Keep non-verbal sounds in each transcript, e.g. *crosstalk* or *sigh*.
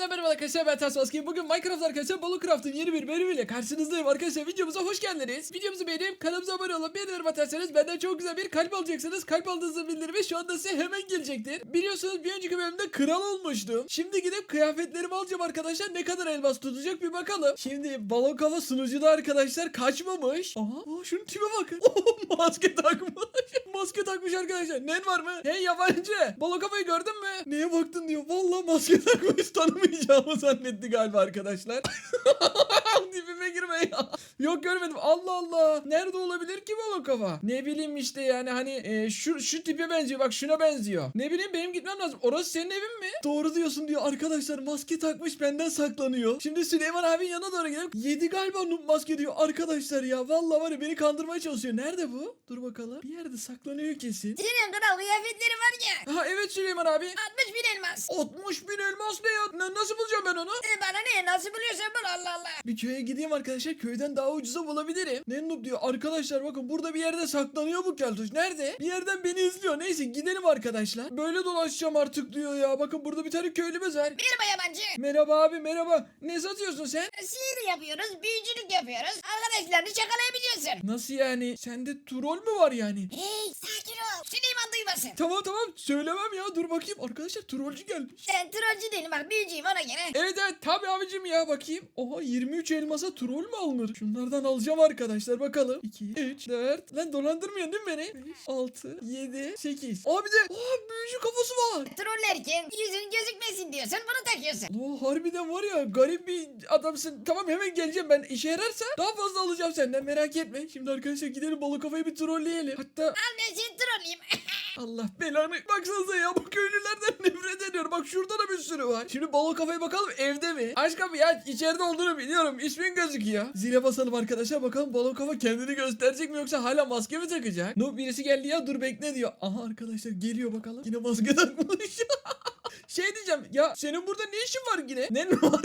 Yeniden merhaba arkadaşlar ben Ters. Bugün Minecraft arkadaşlar Balıcraft'ın yeni bir bölümüyle karşınızdayım arkadaşlar. Videomuza hoş geldiniz. Videomuzu beğenip kanalımıza abone olup beğenilerimi atarsanız benden çok güzel bir kalp alacaksınız. Kalp aldığınızı bildirimi şu anda size hemen gelecektir. Biliyorsunuz bir önceki bölümde kral olmuştum. Şimdi gidip kıyafetlerimi alacağım arkadaşlar. Ne kadar elmas tutacak bir bakalım. Şimdi balon kafa sunucuda arkadaşlar kaçmamış. Aha, aa, şunun tipe bakın. *laughs* Oh, maske takmış. *laughs* maske takmış arkadaşlar. Nen var mı? Hey yabancı. Balon kafayı gördün mü? Neye baktın diyor. Vallahi maske takmış *laughs* tanımayacağımı zannetti galiba arkadaşlar. *laughs* Dibime girme ya. Yok görmedim. Allah Allah. Nerede olabilir ki balon kafa? Ne bileyim işte yani hani e, şu şu tipe benziyor. Bak şuna benziyor. Ne bileyim benim gitmem lazım. Orası senin evin mi? Doğru diyorsun diyor. Arkadaşlar maske takmış benden saklanıyor. Şimdi Süleyman abinin yanına doğru gidelim. Yedi galiba noob maske diyor. Arkadaşlar ya vallahi var ya beni kandırmaya çalışıyor. Nerede bu? Dur bakalım. Bir yerde saklanıyor kesin. Senin kral kıyafetleri var ya. Ha evet Süleyman abi. 60 bin elmas. 60 bin elmas ne ya? Na- nasıl bulacağım ben onu? E bana ne nasıl buluyorsan bul Allah Allah. Bir köye gideyim arkadaşlar. Köyden daha ucuza bulabilirim. Ne noob diyor. Arkadaşlar bakın burada bir yerde saklanıyor bu keltoş. Nerede? Bir yerden beni izliyor. Neyse gidelim arkadaşlar. Böyle dolaşacağım artık diyor ya. Bakın burada bir tane köylümüz var. Merhaba yabancı. Merhaba abi merhaba. Ne satıyorsun sen? Sihir yapıyoruz, büyücülük yapıyoruz. Arkadaşlarını şakalayabiliyorsun. Nasıl yani? Sende troll mü var yani? Hey sakin ol. Süleyman duymasın. Tamam tamam söylemem ya. Dur bakayım. Arkadaşlar trollcü gelmiş. Ben trollcü değilim bak büyücüyüm ona göre. Evet evet tabi abicim ya bakayım. Oha 23 elmasa troll mü alınır? Şunlardan alacağım arkadaşlar bakalım. 2, 3, 4. Lan dolandırmıyorsun değil mi beni? 5, 6, 7, 8. Aa bir de aa büyücü kafası var. Trollerken yüzün gözükmesin diyorsun bunu takıyorsun. Oo harbiden var ya garip bir adamsın. Tamam hemen geleceğim ben. İşe yararsa daha fazla alacağım senden merak etme. Şimdi arkadaşlar gidelim balık kafayı bir trolleyelim. Hatta Al ben seni trolleyim. *laughs* Allah belanı. Baksanıza ya bu köylülerden *laughs* nefret ediyorum. Bak şurada da bir sürü var. Şimdi balık kafaya bakalım evde mi? Kapıyı aç. İçeride olduğunu biliyorum. İsmin gözüküyor. Zile basalım arkadaşlar. Bakalım balık kafa kendini gösterecek mi yoksa hala maske mi takacak? No birisi geldi ya dur bekle diyor. Aha arkadaşlar geliyor bakalım. Yine maske *laughs* takmış. *laughs* şey diyeceğim ya senin burada ne işin var yine? Ne var?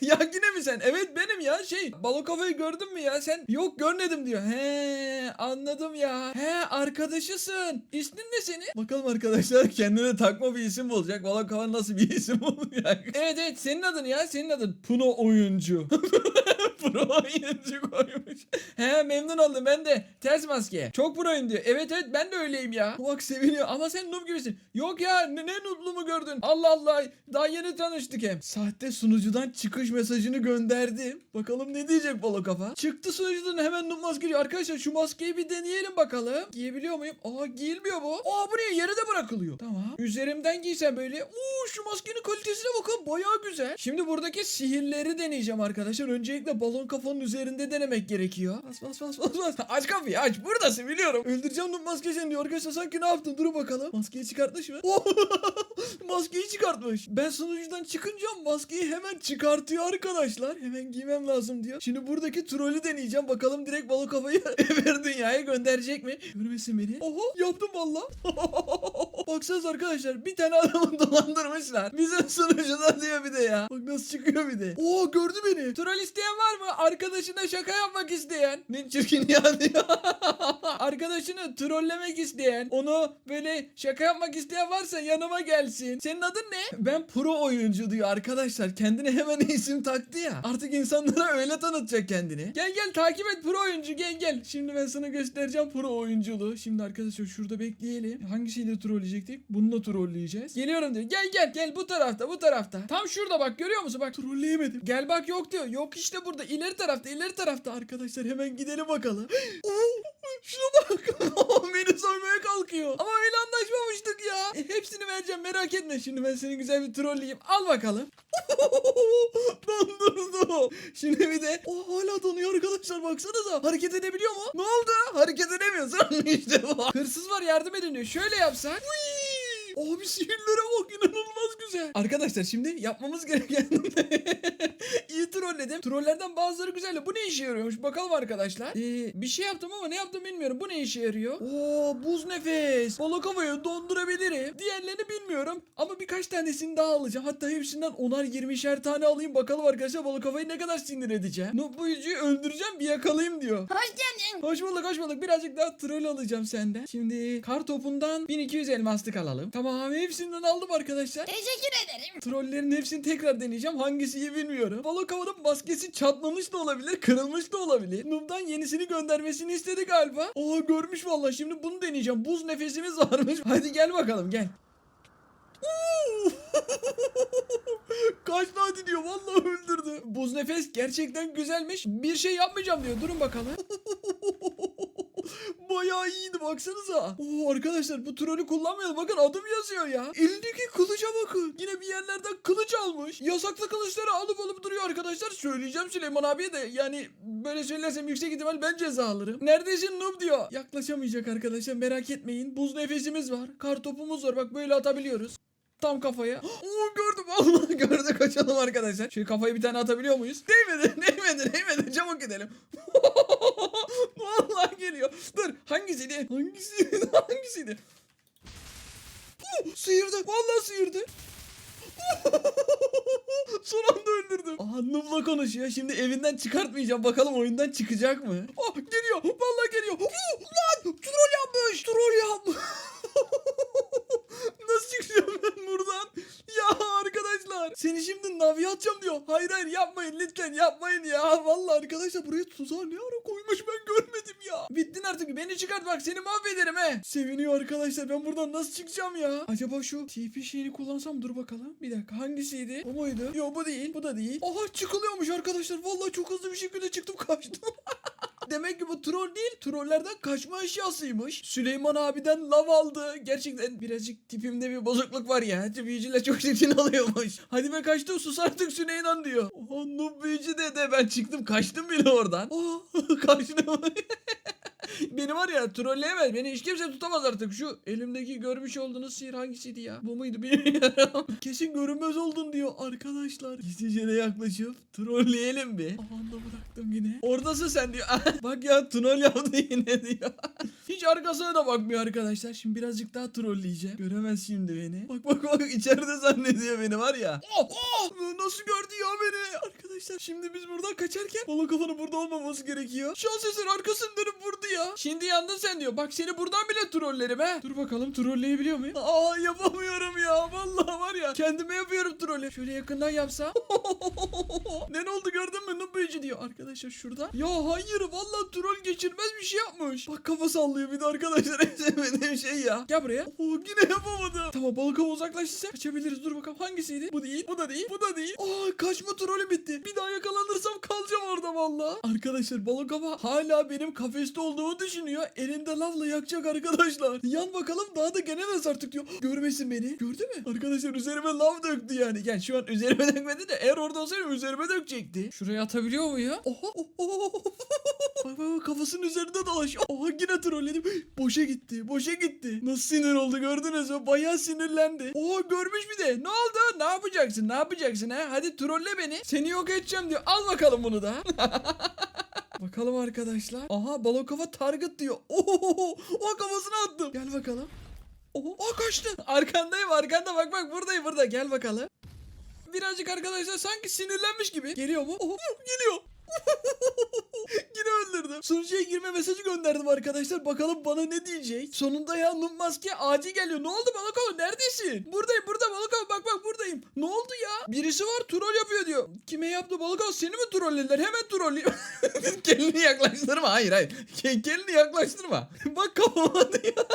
*laughs* ya yine mi sen? Evet benim ya şey balık kafayı gördün mü ya sen? Yok görmedim diyor. He anladım ya. He arkadaşısın. İsmin ne senin? Bakalım arkadaşlar *laughs* kendine takma bir isim bulacak. Balık kafa nasıl bir *laughs* isim olacak? evet evet senin adın ya senin adın. Puno oyuncu. Pro *laughs* oyuncu koymuş. He memnun oldum ben de. Ters maske. Çok proyum diyor. Evet evet ben de öyleyim ya. Bak seviniyor ama sen noob gibisin. Yok ya ne, ne noobluğumu gördün? Allah Allah daha yeni tanıştık hem. Sahte sunucudan çıkış mesajını gönderdim. Bakalım ne diyecek balo kafa. Çıktı sunucudan hemen noob maske. Arkadaşlar şu maskeyi bir deneyelim bakalım. Giyebiliyor muyum? Aa giyilmiyor bu. Aa bu ne yere de bırakılıyor. Tamam. Üzerimden giysen böyle. Oo şu maskenin kalitesine bakın bayağı güzel. Şimdi buradaki sihirleri deneyeceğim arkadaşlar. Öncelikle balon kafanın üzerinde denemek gerekiyor. Bas bas bas bas bas. Aç kapıyı aç. Buradasın biliyorum. Öldüreceğim noob maskesini diyor. Arkadaşlar sanki ne yaptın? Dur bakalım. Maskeyi çıkartmış mı? *laughs* Maskeyi çıkartmış. Ben sunucudan çıkınca maskeyi hemen çıkartıyor arkadaşlar. Hemen giymem lazım diyor. Şimdi buradaki trolü deneyeceğim. Bakalım direkt balık kafayı *laughs* ever dünyaya gönderecek mi? Görmesin beni. Oho yaptım valla. *laughs* Baksanıza arkadaşlar bir tane adamı *laughs* dolandırmışlar. Bizim sunucuda diyor bir de ya. Bak nasıl çıkıyor bir de. Oo gördü beni. Troll isteyen var mı? Arkadaşına şaka yapmak isteyen. Ne çirkin ya diyor. Arkadaşını trollemek isteyen. Onu böyle şaka yapmak isteyen varsa yanıma gelsin. Senin adın ne? Ben pro oyuncu diyor arkadaşlar. Kendine hemen *laughs* isim taktı ya. Artık insanlara öyle tanıtacak kendini. Gel gel takip et pro oyuncu gel gel. Şimdi ben sana göstereceğim pro oyunculuğu. Şimdi arkadaşlar şurada bekleyelim. Hangisiyle trolleyecektik? Bununla trolleyeceğiz. Geliyorum diyor. Gel gel gel bu tarafta bu tarafta. Tam şurada bak görüyor musun? Bak trolleyemedim. Gel bak yok diyor. Yok işte burada ileri tarafta ileri tarafta. Arkadaşlar hemen gidelim bakalım. *gasps* Şuna bak. *laughs* Beni soymaya kalkıyor. Ama öyle anlaşmamıştık ya. E, hepsini vereceğim merak etme. Şimdi ben seni güzel bir trolleyeyim. Al bakalım. *laughs* Dondurdu. Şimdi bir de o hala donuyor arkadaşlar baksanıza. Hareket edebiliyor mu? Ne oldu? Hareket edemiyorsun. *laughs* işte bu. Hırsız var yardım edin diyor. Şöyle yapsak. Uy! Abi sihirlere bak inanılmaz güzel. Arkadaşlar şimdi yapmamız gereken *laughs* iyi trolledim. Trollerden bazıları güzel. Bu ne işe yarıyormuş? Bakalım arkadaşlar. Ee, bir şey yaptım ama ne yaptım bilmiyorum. Bu ne işe yarıyor? Oo buz nefes. Balık havayı dondurabilirim. Diğerlerini bilmiyorum. Ama birkaç tanesini daha alacağım. Hatta hepsinden onar 20'şer tane alayım. Bakalım arkadaşlar balık havayı ne kadar sinir edeceğim. No, bu yüzüğü öldüreceğim bir yakalayayım diyor. Hoş geldin. Hoş bulduk hoş bulduk. Birazcık daha troll alacağım senden. Şimdi kar topundan 1200 elmaslık alalım. Tamam hepsinden aldım arkadaşlar. Teşekkür ederim. Trollerin hepsini tekrar deneyeceğim. Hangisi iyi bilmiyorum. Balık havanın maskesi çatlamış da olabilir, kırılmış da olabilir. Noob'dan yenisini göndermesini istedi galiba. Aa görmüş vallahi. Şimdi bunu deneyeceğim. Buz nefesimiz varmış. *laughs* Hadi gel bakalım gel. *laughs* Kaç hadi diyor. Vallahi öldürdü. Buz nefes gerçekten güzelmiş. Bir şey yapmayacağım diyor. Durun bakalım. *laughs* Bayağı iyiydi baksanıza. Oo arkadaşlar bu trolü kullanmayalım. Bakın adım yazıyor ya. Elindeki kılıca bakın. Yine bir yerlerden kılıç almış. Yasaklı kılıçları alıp alıp duruyor arkadaşlar. Söyleyeceğim Süleyman abiye de yani böyle söylersem yüksek ihtimal ben ceza alırım. Neredesin noob diyor. Yaklaşamayacak arkadaşlar merak etmeyin. Buz nefesimiz var. Kar topumuz var. Bak böyle atabiliyoruz. Tam kafaya. *gasps* Oo gördüm *laughs* Allah gördü kaçalım arkadaşlar. Şu kafayı bir tane atabiliyor muyuz? Değmedi *laughs* değmedi değmedi çabuk gidelim. *laughs* Vallahi geliyor. Dur hangisiydi? Hangisiydi? *laughs* hangisiydi? Oo, sıyırdı. Vallahi sıyırdı. *laughs* Son anda öldürdüm. Aha Nub'la konuşuyor. Şimdi evinden çıkartmayacağım. Bakalım oyundan çıkacak mı? Oh geliyor. Vallahi geliyor. Oo, lan troll yapmış. Troll yapmış. *laughs* Nasıl çıkacağım ben buradan? Ya arkadaşlar. Seni şimdi naviye atacağım diyor. Hayır hayır yapmayın lütfen yapmayın ya. Vallahi arkadaşlar buraya tuzağı ne ara koymuş ben görmedim ya. Bittin artık beni çıkart bak seni mahvederim he. Seviniyor arkadaşlar ben buradan nasıl çıkacağım ya? Acaba şu TP şeyini kullansam dur bakalım. Bir dakika hangisiydi? Bu muydu? Yok bu değil bu da değil. Aha çıkılıyormuş arkadaşlar. Vallahi çok hızlı bir şekilde çıktım kaçtım. *laughs* Demek ki bu troll değil, trollerden kaçma eşyasıymış. Süleyman abiden lav aldı. Gerçekten birazcık tipimde bir bozukluk var ya. Büyücüyle çok çirkin alıyormuş. Hadi be kaçtı sus artık Süleyman diyor. Oha noob büyücü dede ben çıktım kaçtım bile oradan. Oh *laughs* kaçtım. *laughs* *laughs* Beni var ya trolleyemez. Beni hiç kimse tutamaz artık. Şu elimdeki görmüş olduğunuz sihir hangisiydi ya? Bu muydu bilmiyorum. *laughs* Kesin görünmez oldun diyor arkadaşlar. Gizlice yaklaşıp trolleyelim bir. Aha da bıraktım yine. Oradasın sen diyor. *laughs* Bak ya troll yaptı yine diyor. Arkasına da bakmıyor arkadaşlar. Şimdi birazcık daha trolleyeceğim. Göremez şimdi beni. Bak bak bak içeride zannediyor beni var ya. Oh, oh! Nasıl gördü ya beni? Arkadaşlar şimdi biz buradan kaçarken balık kafanın burada olmaması gerekiyor. Şans eseri arkasını dönüp vurdu ya. Şimdi yandın sen diyor. Bak seni buradan bile trollerim he. Dur bakalım trolleyebiliyor muyum? Aa yapamıyorum ya. Vallahi var ya. Kendime yapıyorum trolü. Şöyle yakından yapsam. *laughs* ne oldu gördün mü? Noob büyücü diyor. Arkadaşlar şurada. Ya hayır vallahi troll geçirmez bir şey yapmış. Bak kafa sallıyor bir de arkadaşlar. En sevmediğim şey ya. Gel buraya. Oo yine yapamadım. Tamam balık hava uzaklaştıysa kaçabiliriz. Dur bakalım hangisiydi? Bu değil. Bu da değil. Bu da değil. Aa kaçma trolü bitti. Bir daha yakalanırsam kalacağım orada vallahi. Arkadaşlar balık hava hala benim kafeste olduğumu düşünüyor. Elinde lavla yakacak arkadaşlar. Yan bakalım daha da gelemez artık diyor. Görmesin beni. Gördü mü? Arkadaşlar üzerime lav döktü yani. Yani şu an üzerime dökmedi de eğer orada olsaydı üzerime dökecekti. Şuraya atabiliyor mu ya? Oha. oha. Bak bak kafasının üzerinde dolaşıyor. Oha yine trolledim. Boşa gitti. Boşa gitti. Nasıl sinir oldu gördünüz mü? Bayağı sinirlendi. Oha görmüş bir de. Ne oldu? Ne yapacaksın? Ne yapacaksın ha? Hadi trolle beni. Seni yok edeceğim diyor. Al bakalım bunu da. *laughs* Bakalım arkadaşlar. Aha balon kafa target diyor. Oho, o kafasına attım. Gel bakalım. Oho, o kaçtı. Arkandayım arkanda bak bak buradayım burada. Gel bakalım. Birazcık arkadaşlar sanki sinirlenmiş gibi. Geliyor mu? Oho, geliyor. Sunucuya girme mesajı gönderdim arkadaşlar. Bakalım bana ne diyecek. Sonunda ya Noob Maske acil geliyor. Ne oldu Balakova neredesin? Buradayım burada Balakova bak bak buradayım. Ne oldu ya? Birisi var troll yapıyor diyor. Kime yaptı Balakova seni mi trollediler? Hemen trolleyim. Kelini *laughs* yaklaştırma. Hayır hayır. Ke- Kelini yaklaştırma. *laughs* bak kafama *laughs* diyor.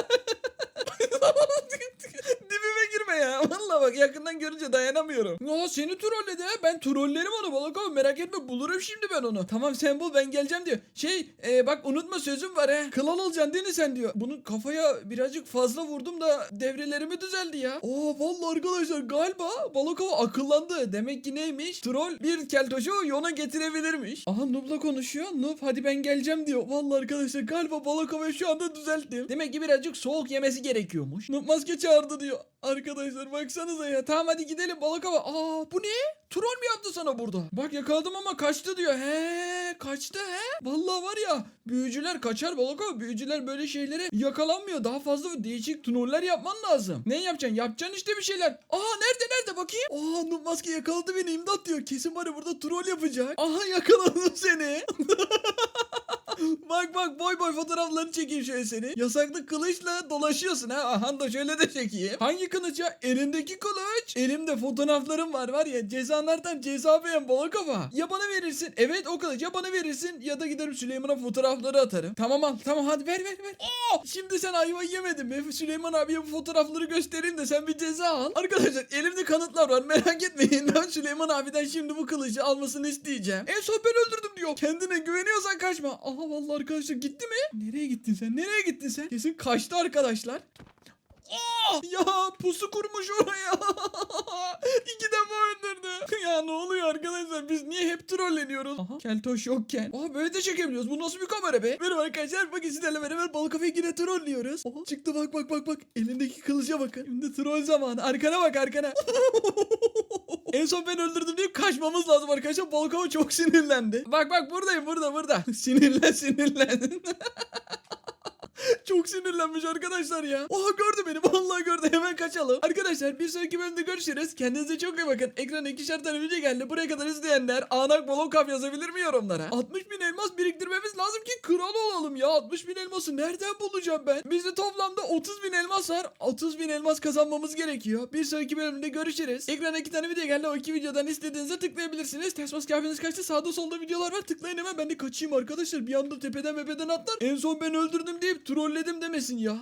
Dibime girme ya. Vallahi bak yakından görünce dayanamıyorum. Ya seni trolledi ha. Ben trollerim onu balık abi merak etme bulurum şimdi ben onu. Tamam sen bul ben geleceğim diyor. Şey e, bak unutma sözüm var ha. Kılal olacaksın değil mi sen diyor. Bunun kafaya birazcık fazla vurdum da devrelerimi düzeldi ya. Oo vallahi arkadaşlar galiba balık hava akıllandı. Demek ki neymiş? Troll bir keltoşu yona getirebilirmiş. Aha Noob'la konuşuyor. Noob hadi ben geleceğim diyor. Vallahi arkadaşlar galiba balık havayı şu anda düzelttim. Demek ki birazcık soğuk yemesi gerekiyormuş. Noob maske çağırdı diyor. Arkadaşlar baksanıza ya. Tamam hadi gidelim balık hava. Aa bu ne? Troll mü yaptı sana burada? Bak yakaladım ama kaçtı diyor. He kaçtı he. Vallahi var ya büyücüler kaçar balık hava. Büyücüler böyle şeylere yakalanmıyor. Daha fazla değişik troller yapman lazım. Ne yapacaksın? Yapacaksın işte bir şeyler. Aa nerede nerede bakayım? Aa Noob Maske yakaladı beni imdat diyor. Kesin ya burada troll yapacak. Aha yakaladım seni. *laughs* *laughs* bak bak boy boy fotoğraflarını çekeyim şöyle seni. Yasaklı kılıçla dolaşıyorsun ha. Aha da şöyle de çekeyim. Hangi kılıç ya? Elindeki kılıç. Elimde fotoğraflarım var var ya cezanlardan ceza beğen bala kafa. Ya bana verirsin. Evet o kılıç ya bana verirsin ya da giderim Süleyman'a fotoğrafları atarım. Tamam al tamam hadi ver ver ver. Oo, şimdi sen ayva yemedin mi? Süleyman abiye bu fotoğrafları göstereyim de sen bir ceza al. Arkadaşlar elimde kanıtlar var merak etmeyin. *laughs* Ben Süleyman abiden şimdi bu kılıcı almasını isteyeceğim. En son ben öldürdüm diyor. Kendine güveniyorsan kaçma. Aha vallahi arkadaşlar gitti mi? Nereye gittin sen? Nereye gittin sen? Kesin kaçtı arkadaşlar. Aa, ya pusu kurmuş oraya. *laughs* İki defa öldürdü. *laughs* ya ne oluyor arkadaşlar? Biz niye hep trolleniyoruz? Aha keltoş yokken. Aa böyle de çekebiliyoruz. Bu nasıl bir kamera be? Merhaba arkadaşlar. Bakın sizlerle beraber balık kafayı yine trollüyoruz. Aha çıktı bak bak bak bak. Elindeki kılıca bakın. Şimdi troll zamanı. Arkana bak arkana. *laughs* en son ben öldürdüm deyip kaçmamız lazım arkadaşlar. Balık hava çok sinirlendi. Bak bak buradayım burada burada. *laughs* sinirlen sinirlen. *laughs* Çok sinirlenmiş arkadaşlar ya. Oha gördü beni. *laughs* Vallahi gördü. Hemen kaçalım. Arkadaşlar bir sonraki bölümde görüşürüz. Kendinize çok iyi bakın. Ekrana ikişer tane video geldi. Buraya kadar izleyenler anak balon kap yazabilir mi yorumlara? 60 bin elmas biriktirmemiz lazım ki kral olalım ya. 60 bin elması nereden bulacağım ben? Bizde toplamda 30 bin elmas var. 30 bin elmas kazanmamız gerekiyor. Bir sonraki bölümde görüşürüz. Ekrana iki tane video geldi. O iki videodan istediğinize tıklayabilirsiniz. Tesmas kahveniz kaçtı. Sağda solda videolar var. Tıklayın hemen. Ben de kaçayım arkadaşlar. Bir anda tepeden mepeden atlar. En son ben öldürdüm deyip trolledim demesin ya.